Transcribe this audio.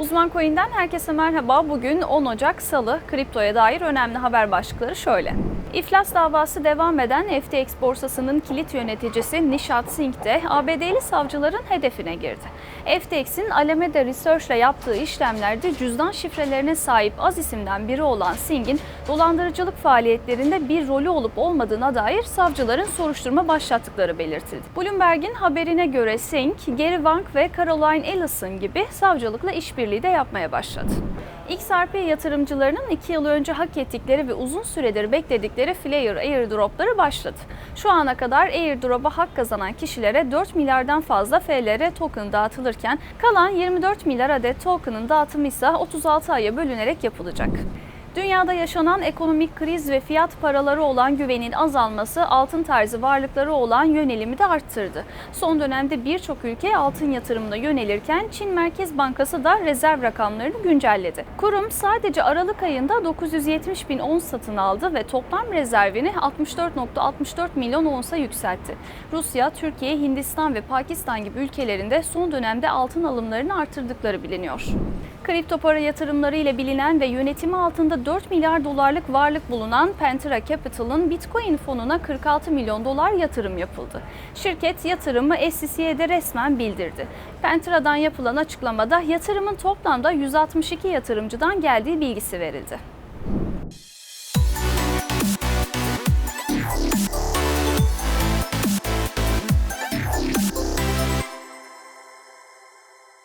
Uzman Coin'den herkese merhaba. Bugün 10 Ocak Salı. Kriptoya dair önemli haber başlıkları şöyle. İflas davası devam eden FTX borsasının kilit yöneticisi Nishat Singh de ABD'li savcıların hedefine girdi. FTX'in Alameda Research ile yaptığı işlemlerde cüzdan şifrelerine sahip az isimden biri olan Singh'in dolandırıcılık faaliyetlerinde bir rolü olup olmadığına dair savcıların soruşturma başlattıkları belirtildi. Bloomberg'in haberine göre Singh, Gary Wang ve Caroline Ellison gibi savcılıkla işbirliği de yapmaya başladı. XRP yatırımcılarının 2 yıl önce hak ettikleri ve uzun süredir bekledikleri Flare airdropları başladı. Şu ana kadar airdrop'a hak kazanan kişilere 4 milyardan fazla FLR token dağıtılırken kalan 24 milyar adet token'ın dağıtımı ise 36 aya bölünerek yapılacak. Dünyada yaşanan ekonomik kriz ve fiyat paraları olan güvenin azalması altın tarzı varlıkları olan yönelimi de arttırdı. Son dönemde birçok ülke altın yatırımına yönelirken Çin Merkez Bankası da rezerv rakamlarını güncelledi. Kurum sadece Aralık ayında 970 bin ons satın aldı ve toplam rezervini 64.64 milyon onsa yükseltti. Rusya, Türkiye, Hindistan ve Pakistan gibi ülkelerinde son dönemde altın alımlarını artırdıkları biliniyor. Kripto para yatırımları ile bilinen ve yönetimi altında 4 milyar dolarlık varlık bulunan Pantera Capital'ın Bitcoin fonuna 46 milyon dolar yatırım yapıldı. Şirket yatırımı SEC'ye de resmen bildirdi. Pantera'dan yapılan açıklamada yatırımın toplamda 162 yatırımcıdan geldiği bilgisi verildi.